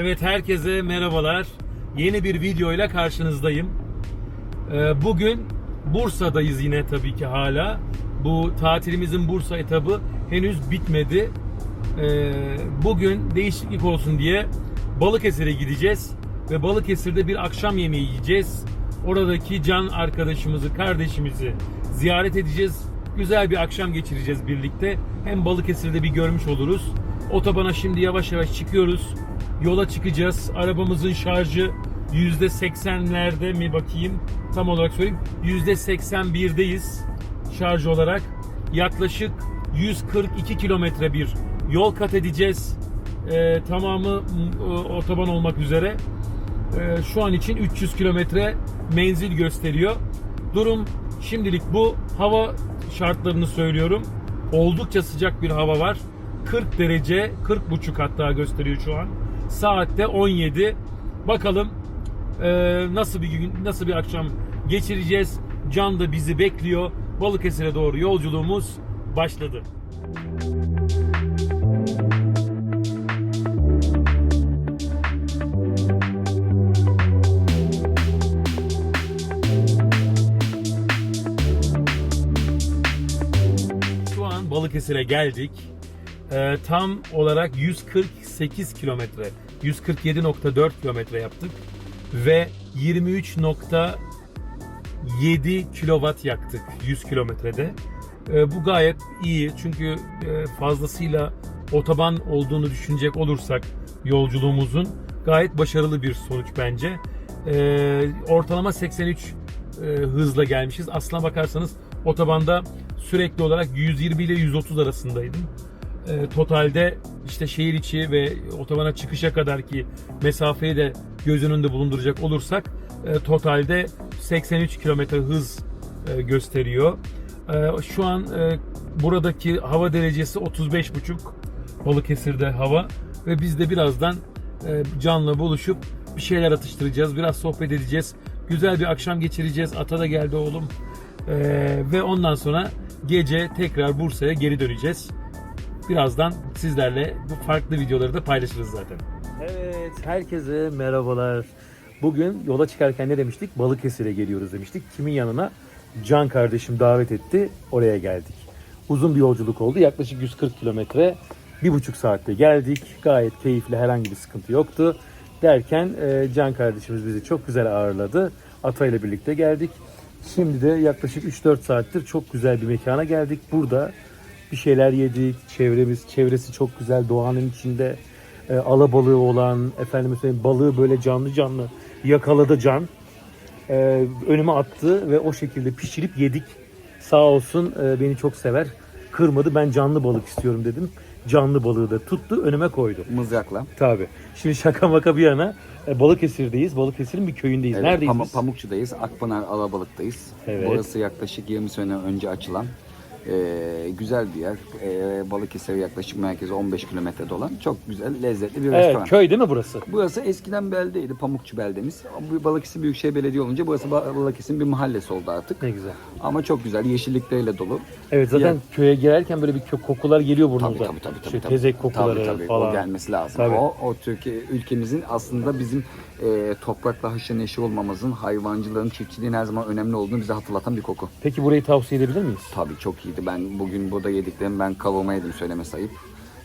Evet herkese merhabalar. Yeni bir videoyla karşınızdayım. Ee, Bugün Bursa'dayız yine tabii ki hala. Bu tatilimizin Bursa etabı henüz bitmedi. Ee, Bugün değişiklik olsun diye Balıkesir'e gideceğiz ve Balıkesir'de bir akşam yemeği yiyeceğiz. Oradaki can arkadaşımızı, kardeşimizi ziyaret edeceğiz. Güzel bir akşam geçireceğiz birlikte. Hem Balıkesir'de bir görmüş oluruz. Otobana şimdi yavaş yavaş çıkıyoruz. Yola çıkacağız. Arabamızın şarjı %80'lerde mi bakayım tam olarak söyleyeyim. %81'deyiz şarj olarak. Yaklaşık 142 kilometre bir yol kat edeceğiz. Ee, tamamı e, otoban olmak üzere. Ee, şu an için 300 kilometre menzil gösteriyor. Durum şimdilik bu. Hava şartlarını söylüyorum. Oldukça sıcak bir hava var. 40 derece, 40 buçuk hatta gösteriyor şu an. Saatte 17. Bakalım e, nasıl bir gün, nasıl bir akşam geçireceğiz. Can da bizi bekliyor. Balıkesir'e doğru yolculuğumuz başladı. Balıkesir'e geldik. Ee, tam olarak 148 kilometre, 147.4 kilometre yaptık ve 23.7 kilowatt yaktık 100 kilometrede. Ee, bu gayet iyi çünkü e, fazlasıyla otoban olduğunu düşünecek olursak yolculuğumuzun gayet başarılı bir sonuç bence. Ee, ortalama 83 e, hızla gelmişiz. Aslına bakarsanız otobanda sürekli olarak 120 ile 130 arasındaydım. E, totalde işte şehir içi ve otobana çıkışa kadar ki mesafeyi de göz önünde bulunduracak olursak e, totalde 83 kilometre hız e, gösteriyor. E, şu an e, buradaki hava derecesi 35,5 Balıkesir'de hava ve biz de birazdan e, Can'la buluşup bir şeyler atıştıracağız. Biraz sohbet edeceğiz. Güzel bir akşam geçireceğiz. Ata da geldi oğlum. E, ve ondan sonra gece tekrar Bursa'ya geri döneceğiz. Birazdan sizlerle bu farklı videoları da paylaşırız zaten. Evet, herkese merhabalar. Bugün yola çıkarken ne demiştik? Balıkesir'e geliyoruz demiştik. Kimin yanına? Can kardeşim davet etti. Oraya geldik. Uzun bir yolculuk oldu. Yaklaşık 140 kilometre. Bir buçuk saatte geldik. Gayet keyifli, herhangi bir sıkıntı yoktu. Derken e, Can kardeşimiz bizi çok güzel ağırladı. Ata ile birlikte geldik. Şimdi de yaklaşık 3-4 saattir çok güzel bir mekana geldik. Burada bir şeyler yedik. Çevremiz, çevresi çok güzel. Doğanın içinde e, alabalığı olan, efendim söyleyeyim balığı böyle canlı canlı yakaladı can. E, önüme attı ve o şekilde pişirip yedik. Sağ olsun e, beni çok sever. Kırmadı. Ben canlı balık istiyorum dedim. Canlı balığı da tuttu, önüme koydu. Mızrakla. Tabii. Şimdi şaka maka bir yana e, Balıkesir'deyiz. Balıkesir'in bir köyündeyiz. Evet, Neredeyiz Pam- biz? Pamukçu'dayız. Akpınar Alabalık'tayız. Evet. Burası yaklaşık 20 sene önce açılan e, güzel bir yer. E, Balıkesir'e yaklaşık merkeze 15 kilometrede olan çok güzel, lezzetli bir Evet, restoran. köy değil mi burası? Burası eskiden beldeydi, Pamukçu beldemiz. Bu Balıkesir Büyükşehir Belediye olunca burası Ba- Balıkesir'in bir mahallesi oldu artık. Ne güzel. Ama çok güzel, yeşillikleriyle dolu. Evet zaten Ya- köye girerken böyle bir kö- kokular geliyor burnunuza. Tabii tabii tabii. tabii, Şu tabii. tezek kokuları tabii, tabii. falan. O gelmesi lazım. Tabii. O, o Türkiye ülkemizin aslında bizim e, toprakla haşır neşir olmamızın, hayvancılığın, çiftçiliğin her zaman önemli olduğunu bize hatırlatan bir koku. Peki burayı tavsiye edebilir miyiz? Tabii çok iyiydi. Ben bugün burada yediklerim ben kavurma yedim söylemesi ayıp.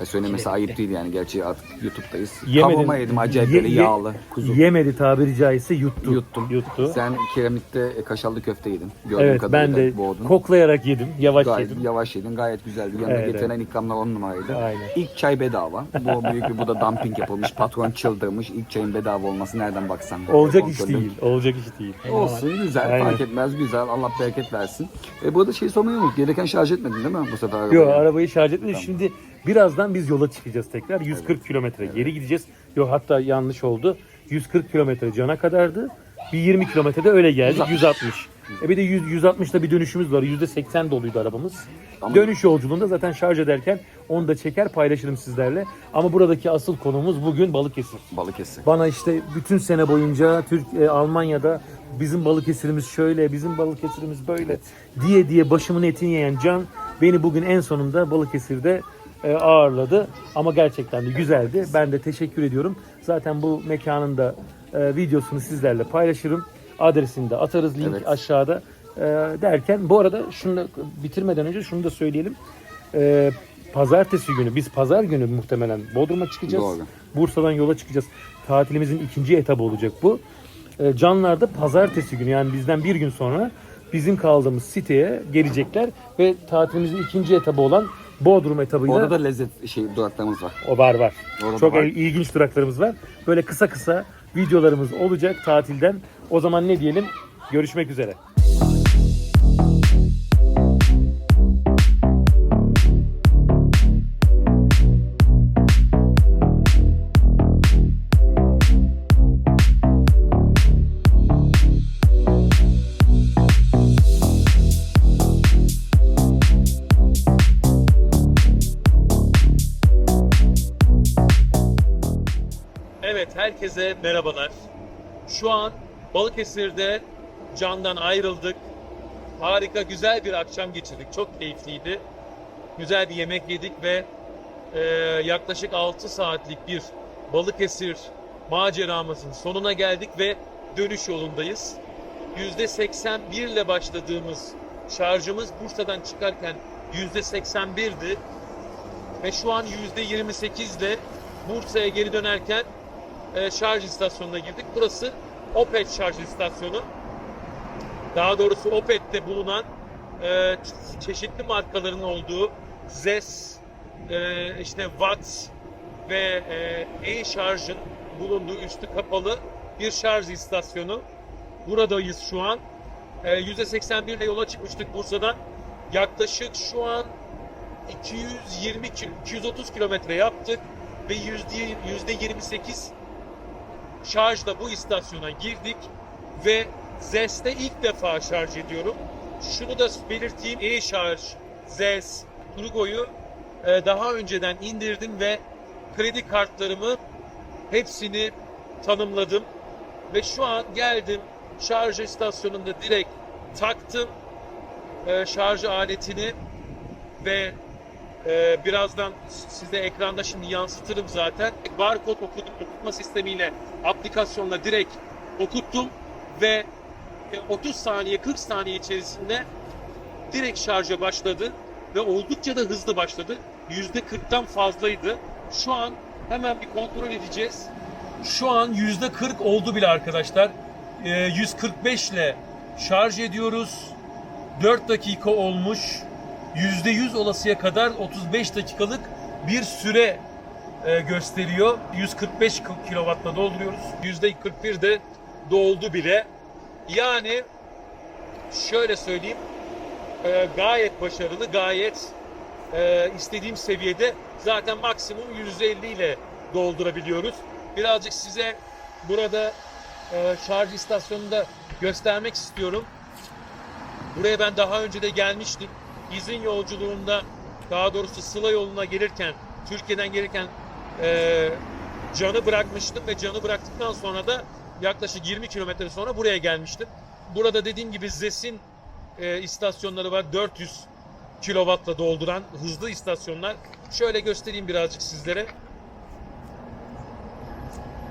E, söylemesi ayıp değil yani. Gerçi artık YouTube'dayız. Kavurma yedim acayip Ye- böyle ye- yağlı, kuzu. Yemedi tabiri caizse yuttu. Yuttum. Yuttu. Sen kiremitte e, kaşarlı köfte yedin. Gördüğüm evet ben de boğdun. koklayarak yedim. Yavaş Gayet yedim. yavaş yedin. Gayet güzeldi. Yanına Evet, getirilen ikramlar on numaraydı. Aynen. İlk çay bedava. Bu büyük bir bu da dumping yapılmış. Patron çıldırmış. İlk çayın bedava olması nereden baksan. Olacak iş değil. Olacak iş değil. Olsun güzel Aynen. fark etmez güzel Allah bereket versin. E, burada şey sormayı unut. Gelirken şarj etmedin değil mi bu sefer arabayı? Yok arabayı şarj etmedim. Şimdi birazdan biz yola çıkacağız tekrar. 140 kilometre geri gideceğiz. Yok hatta yanlış oldu. 140 kilometre cana kadardı. Bir 20 kilometrede öyle geldik. 160. E bir de 100, 160'da bir dönüşümüz var. %80 doluydu arabamız. Ama- Dönüş yolculuğunda zaten şarj ederken onu da çeker paylaşırım sizlerle. Ama buradaki asıl konumuz bugün Balıkesir. Balıkesir. Bana işte bütün sene boyunca Türk e, Almanya'da bizim Balıkesir'imiz şöyle, bizim Balıkesir'imiz böyle diye diye başımın etini yiyen Can beni bugün en sonunda Balıkesir'de ağırladı. Ama gerçekten de güzeldi. Ben de teşekkür ediyorum. Zaten bu mekanın da e, videosunu sizlerle paylaşırım. Adresini de atarız link Evet. aşağıda. E, derken bu arada şunu da bitirmeden önce şunu da söyleyelim. E, pazartesi günü biz pazar günü muhtemelen Bodrum'a çıkacağız. Doğru. Bursa'dan yola çıkacağız. Tatilimizin ikinci etabı olacak bu. E, Canlar da pazartesi günü yani bizden bir gün sonra bizim kaldığımız siteye gelecekler ve tatilimizin ikinci etabı olan Bodrum etabıyla Orada da lezzet şey duraklarımız var. o var var. Orada Çok var. il- ilginç duraklarımız var. Böyle kısa kısa videolarımız olacak tatilden. O zaman ne diyelim? Görüşmek üzere. Herkese merhabalar. Şu an Balıkesir'de Can'dan ayrıldık. Harika, güzel bir akşam geçirdik. Çok keyifliydi. Güzel bir yemek yedik ve e, yaklaşık 6 saatlik bir Balıkesir maceramızın sonuna geldik ve dönüş yolundayız. %81 ile başladığımız şarjımız Bursa'dan çıkarken %81'di ve şu an %28 ile Bursa'ya geri dönerken e, şarj istasyonuna girdik. Burası Opet şarj istasyonu. Daha doğrusu Opet'te bulunan e, çe- çeşitli markaların olduğu ZES, e, işte Watt ve e, e-şarjın bulunduğu üstü kapalı bir şarj istasyonu. Buradayız şu an. E, %81 ile yola çıkmıştık Bursa'dan. Yaklaşık şu an 220 ki- 230 kilometre yaptık ve yüzde yüzde 28 şarjla bu istasyona girdik ve ZES'te ilk defa şarj ediyorum. Şunu da belirteyim e-şarj, ZES, Turgo'yu e, daha önceden indirdim ve kredi kartlarımı hepsini tanımladım ve şu an geldim şarj istasyonunda direkt taktım e, şarj aletini ve ee, birazdan size ekranda şimdi yansıtırım zaten. Barkod okudum, okutma sistemiyle aplikasyonla direkt okuttum ve e, 30 saniye 40 saniye içerisinde direkt şarja başladı ve oldukça da hızlı başladı. %40'tan fazlaydı. Şu an hemen bir kontrol edeceğiz. Şu an %40 oldu bile arkadaşlar. Ee, 145 ile şarj ediyoruz. 4 dakika olmuş. %100 olasıya kadar 35 dakikalık bir süre e, gösteriyor. 145 kW'la dolduruyoruz. %41 de doldu bile. Yani şöyle söyleyeyim e, gayet başarılı, gayet e, istediğim seviyede zaten maksimum 150 ile doldurabiliyoruz. Birazcık size burada şarj istasyonunda göstermek istiyorum. Buraya ben daha önce de gelmiştim. İzin yolculuğunda daha doğrusu Sıla yoluna gelirken, Türkiye'den gelirken e, canı bırakmıştım ve canı bıraktıktan sonra da yaklaşık 20 kilometre sonra buraya gelmiştim. Burada dediğim gibi ZES'in e, istasyonları var. 400 kilovatla dolduran hızlı istasyonlar. Şöyle göstereyim birazcık sizlere.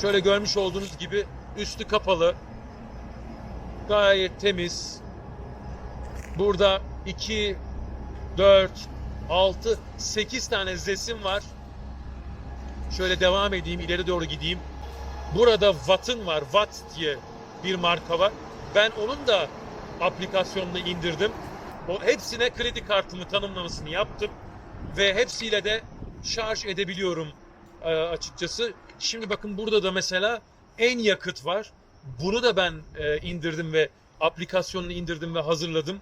Şöyle görmüş olduğunuz gibi üstü kapalı. Gayet temiz. Burada 2, 4, 6, 8 tane zesim var. Şöyle devam edeyim, ileri doğru gideyim. Burada Watt'ın var, Watt diye bir marka var. Ben onun da aplikasyonunu indirdim. O hepsine kredi kartımı tanımlamasını yaptım ve hepsiyle de şarj edebiliyorum e, açıkçası. Şimdi bakın burada da mesela en yakıt var. Bunu da ben e, indirdim ve aplikasyonunu indirdim ve hazırladım.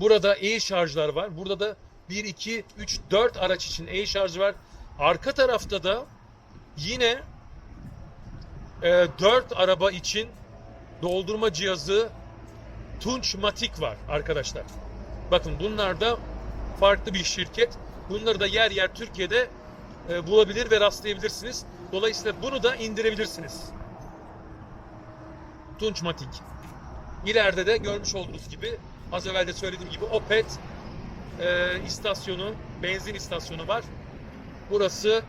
Burada e-şarjlar var. Burada da 1, 2, 3, 4 araç için e-şarj var. Arka tarafta da yine e, 4 araba için doldurma cihazı Tunç Matik var arkadaşlar. Bakın bunlar da farklı bir şirket. Bunları da yer yer Türkiye'de e, bulabilir ve rastlayabilirsiniz. Dolayısıyla bunu da indirebilirsiniz. Tunç Matik. İleride de görmüş olduğunuz gibi az evvel de söylediğim gibi Opet e, istasyonu, benzin istasyonu var. Burası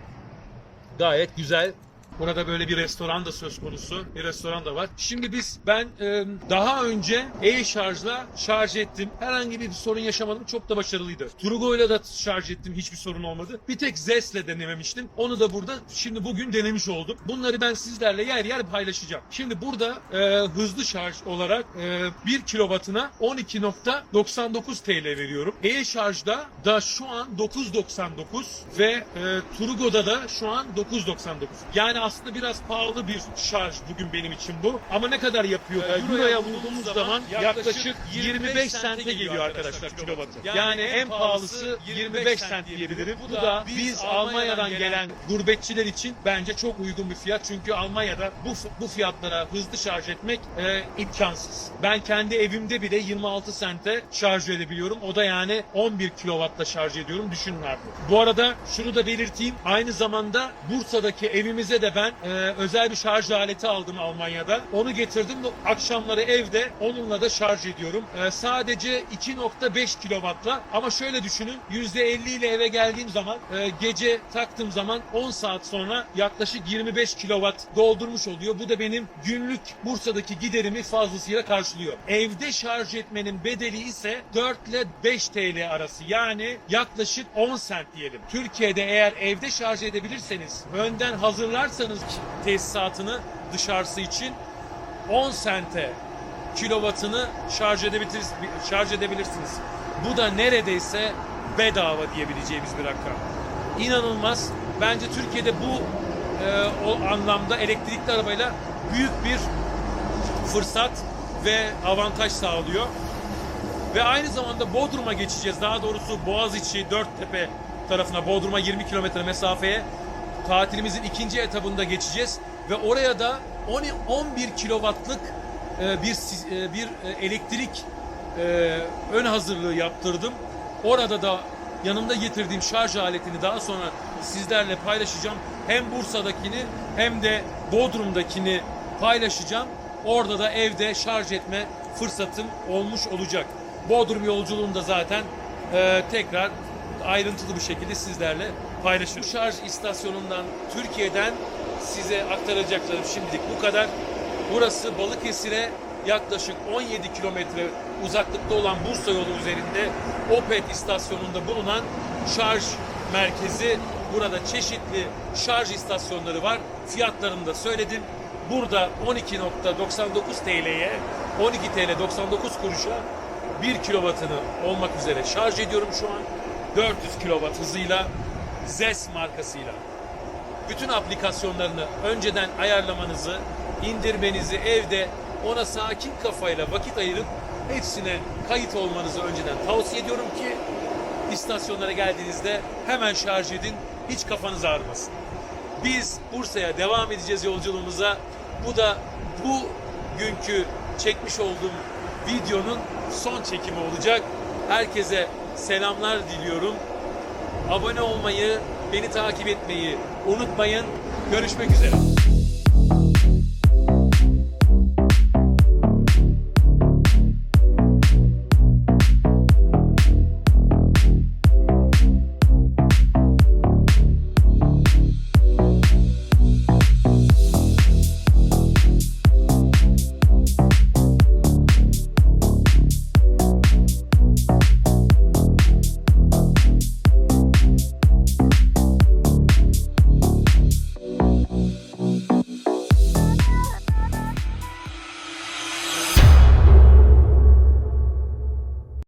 gayet güzel. Burada böyle bir restoran da söz konusu. Bir restoran da var. Şimdi biz ben e, daha önce e-şarjla şarj ettim. Herhangi bir sorun yaşamadım. Çok da başarılıydı. Turgo'yla da şarj ettim. Hiçbir sorun olmadı. Bir tek Zest'le denememiştim. Onu da burada şimdi bugün denemiş oldum. Bunları ben sizlerle yer yer paylaşacağım. Şimdi burada e, hızlı şarj olarak e, 1 kilovatına 12.99 TL veriyorum. E-şarjda da şu an 9.99 ve e, Turgo'da da şu an 9.99. Yani aslında biraz pahalı bir şarj bugün benim için bu. Ama ne kadar yapıyor? da Euro'ya vurduğumuz zaman yaklaşık 25 sente geliyor arkadaşlar kilovatı. Yani en pahalısı 25 sent diyebilirim. Bu da biz Almanya'dan gelen gurbetçiler için bence çok uygun bir fiyat. Çünkü Almanya'da bu bu fiyatlara hızlı şarj etmek e, imkansız. Ben kendi evimde bile 26 sente şarj edebiliyorum. O da yani 11 kilovatla şarj ediyorum. Düşünün artık. Bu arada şunu da belirteyim. Aynı zamanda Bursa'daki evimize de ben e, özel bir şarj aleti aldım Almanya'da. Onu getirdim. Akşamları evde onunla da şarj ediyorum. E, sadece 2.5 kilovatla ama şöyle düşünün %50 ile eve geldiğim zaman e, gece taktığım zaman 10 saat sonra yaklaşık 25 kilowatt doldurmuş oluyor. Bu da benim günlük Bursa'daki giderimi fazlasıyla karşılıyor. Evde şarj etmenin bedeli ise 4 ile 5 TL arası. Yani yaklaşık 10 sent diyelim. Türkiye'de eğer evde şarj edebilirseniz, önden hazırlarsanız tesisatını dışarısı için 10 sente kilovatını şarj edebilirsiniz, şarj edebilirsiniz. Bu da neredeyse bedava diyebileceğimiz bir rakam. İnanılmaz. Bence Türkiye'de bu e, o anlamda elektrikli arabayla büyük bir fırsat ve avantaj sağlıyor. Ve aynı zamanda Bodrum'a geçeceğiz. Daha doğrusu Boğaziçi, Dörttepe tarafına Bodrum'a 20 kilometre mesafeye tatilimizin ikinci etabında geçeceğiz. Ve oraya da 10 11 kilowattlık e, bir e, bir e, elektrik e, ön hazırlığı yaptırdım. Orada da yanımda getirdiğim şarj aletini daha sonra sizlerle paylaşacağım. Hem Bursa'dakini hem de Bodrum'dakini paylaşacağım. Orada da evde şarj etme fırsatım olmuş olacak. Bodrum yolculuğunu da zaten tekrar ayrıntılı bir şekilde sizlerle paylaşırım. Bu şarj istasyonundan Türkiye'den size aktaracaklarım şimdilik bu kadar. Burası Balıkesir'e yaklaşık 17 kilometre uzaklıkta olan Bursa yolu üzerinde Opet istasyonunda bulunan şarj merkezi. Burada çeşitli şarj istasyonları var. Fiyatlarını da söyledim. Burada 12.99 TL'ye 12 TL 99 kuruşa 1 kilovatını olmak üzere şarj ediyorum şu an. 400 kilovat hızıyla ZES markasıyla bütün aplikasyonlarını önceden ayarlamanızı, indirmenizi evde ona sakin kafayla vakit ayırıp hepsine kayıt olmanızı önceden tavsiye ediyorum ki istasyonlara geldiğinizde hemen şarj edin, hiç kafanız ağrımasın. Biz Bursa'ya devam edeceğiz yolculuğumuza. Bu da bu günkü çekmiş olduğum videonun son çekimi olacak. Herkese selamlar diliyorum. Abone olmayı, beni takip etmeyi unutmayın. Görüşmek üzere.